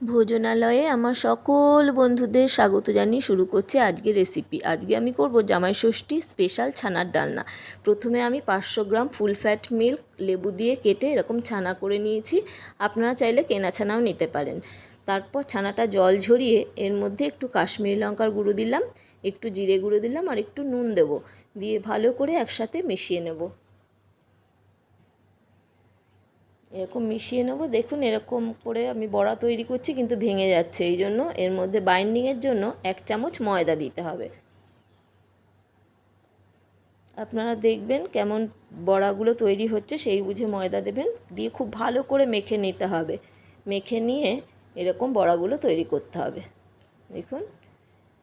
ভোজনালয়ে আমার সকল বন্ধুদের স্বাগত জানিয়ে শুরু করছি আজকে রেসিপি আজকে আমি করব জামাই ষষ্ঠী স্পেশাল ছানার ডালনা। প্রথমে আমি পাঁচশো গ্রাম ফুল ফ্যাট মিল্ক লেবু দিয়ে কেটে এরকম ছানা করে নিয়েছি। আপনারা চাইলে কেনা ছানাও নিতে পারেন। তারপর ছানাটা জল ঝরিয়ে এর মধ্যে একটু কাশ্মীরি লঙ্কার গুঁড়ো দিলাম, একটু জিরে গুঁড়ো দিলাম আর একটু নুন দেবো। দিয়ে ভালো করে একসাথে মিশিয়ে নেব। এরকম মিশিয়ে নেব। দেখুন, এরকম করে আমি বড়া তৈরি করছি, কিন্তু ভেঙে যাচ্ছে। এই জন্য এর মধ্যে বাইন্ডিংয়ের জন্য এক চামচ ময়দা দিতে হবে। আপনারা দেখবেন কেমন বড়াগুলো তৈরি হচ্ছে, সেই বুঝে ময়দা দেবেন। দিয়ে খুব ভালো করে মেখে নিতে হবে। মেখে নিয়ে এরকম বড়াগুলো তৈরি করতে হবে। দেখুন,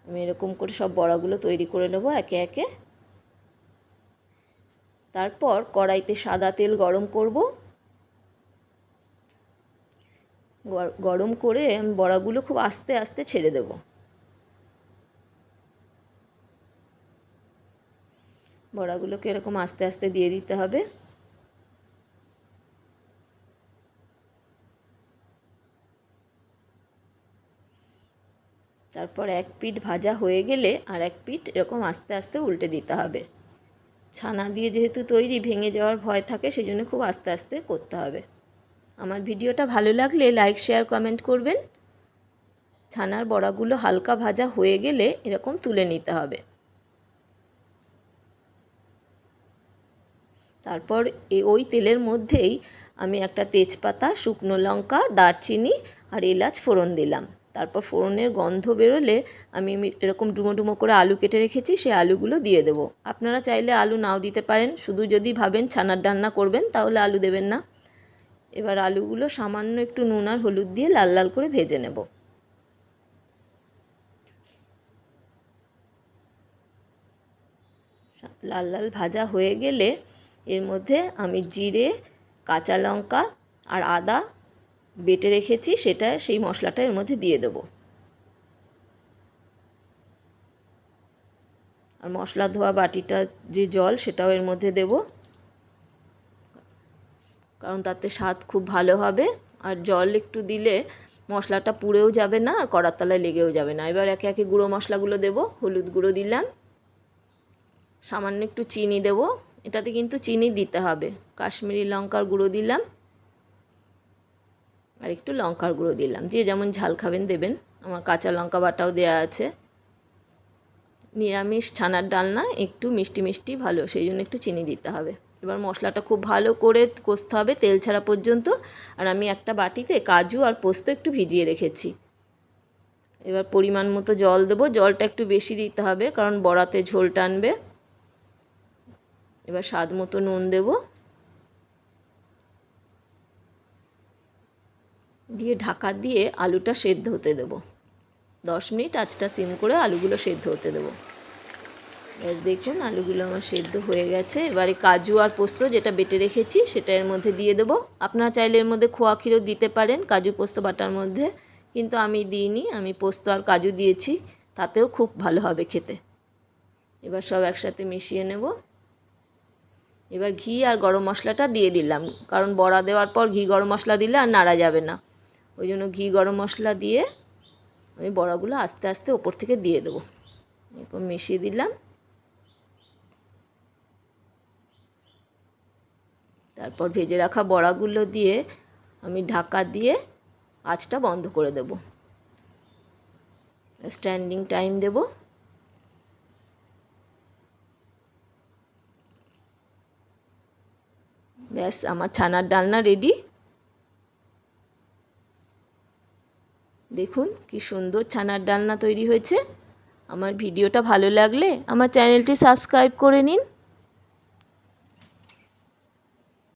আমি এরকম করে সব বড়াগুলো তৈরি করে নেব একে একে। তারপর কড়াইতে সাদা তেল গরম করব। গরম করে বড়াগুলো খুব আস্তে আস্তে ছেড়ে দেব। বড়াগুলোকে এরকম আস্তে আস্তে দিয়ে দিতে হবে। তারপর এক পিঠ ভাজা হয়ে গেলে আর এক পিঠ এরকম আস্তে আস্তে উল্টে দিতে হবে। ছানা দিয়ে যেহেতু তৈরি, ভেঙে যাওয়ার ভয় থাকে সেই জন্য খুব আস্তে আস্তে করতে হবে। আমার ভিডিওটা ভালো লাগলে লাইক, শেয়ার, কমেন্ট করবেন। ছানার বড়াগুলো হালকা ভাজা হয়ে গেলে এরকম তুলে নিতে হবে। তারপর ওই তেলের মধ্যেই আমি একটা তেজপাতা, শুকনো লঙ্কা, দারচিনি আর এলাচ ফোড়ন দিলাম। তারপর ফোড়নের গন্ধ বেরোলে আমি এরকম ডুমো ডুমো করে আলু কেটে রেখেছি সেই আলুগুলো দিয়ে দেবো। আপনারা চাইলে আলু নাও দিতে পারেন। শুধু যদি ভাবেন ছানার ডান্না করবেন, তাহলে আলু দেবেন না। এবার আলুগুলো সামান্য একটু নুন আর হলুদ দিয়ে লাল লাল করে ভেজে নেব। লাল লাল ভাজা হয়ে গেলে এর মধ্যে আমি জিরে, কাঁচা লঙ্কা আর আদা বেটে রেখেছি, সেটা সেই মশলাটা এর মধ্যে দিয়ে দেবো। আর মশলা ধোয়া বাটিটা যে জল সেটাও এর মধ্যে দেবো। কারণ তাতে স্বাদ খুব ভালো হবে আর জল একটু দিলে মশলাটা পুড়েও যাবে না আর কড়ার তলায় লেগেও যাবে না। এবার একে একে গুঁড়ো মশলাগুলো দেবো, হলুদ গুঁড়ো দিলাম। সামান্য একটু চিনি দেব, এটাতে কিন্তু চিনি দিতে হবে। কাশ্মীরি লঙ্কার গুঁড়ো দিলাম। আর একটু লঙ্কার গুঁড়ো দিলাম। যে যেমন ঝাল খাবেন দেবেন। আমার কাঁচা লঙ্কা বাটাও দেওয়া আছে। নিরামিষ ছানার ডালনা, একটু মিষ্টি মিষ্টি ভালো, সেই জন্য একটু চিনি দিতে হবে। এবার মশলাটা খুব ভালো করে কষতে হবে তেল ছাড়া পর্যন্ত। আর আমি একটা বাটিতে কাজু আর পোস্ত একটু ভিজিয়ে রেখেছি। এবার পরিমাণ মতো জল দেবো। জলটা একটু বেশি দিতে হবে কারণ বড়াতে ঝোল টানবে। এবার স্বাদ মতো নুন দেব। দিয়ে ঢাকা দিয়ে আলুটা সেদ্ধ হতে দেবো। দশ মিনিট আঁচটা সিম করে আলুগুলো সেদ্ধ হতে দেবো। ব্যাস দেখুন, আলুগুলো আমার সেদ্ধ হয়ে গেছে। এবারে কাজু আর পোস্ত যেটা বেটে রেখেছি, সেটা এর মধ্যে দিয়ে দেবো। আপনারা চাইলে এর মধ্যে খোয়া ক্ষীরও দিতে পারেন, কাজু পোস্ত বাটার মধ্যে। কিন্তু আমি দিইনি, আমি পোস্ত আর কাজু দিয়েছি, তাতেও খুব ভালো হবে খেতে। এবার সব একসাথে মিশিয়ে নেব। এবার ঘি আর গরম মশলাটা দিয়ে দিলাম, কারণ বড়া দেওয়ার পর ঘি গরম মশলা দিলে আর নাড়া যাবে না। ওই জন্য ঘি গরম মশলা দিয়ে আমি বড়াগুলো আস্তে আস্তে ওপর থেকে দিয়ে দেবো। এরকম মিশিয়ে দিলাম। তারপর ভেজে রাখা বড়াগুলো দিয়ে আমি ঢাকা দিয়ে আঁচটা বন্ধ করে দেব। স্ট্যান্ডিং টাইম দেব। ব্যাস, আমার ছানার ডালনা রেডি দেখুন কি সুন্দর ছানার ডালনা তৈরি হয়েছে। আমার ভিডিওটা ভালো লাগলে আমার চ্যানেলটি সাবস্ক্রাইব করে নিন।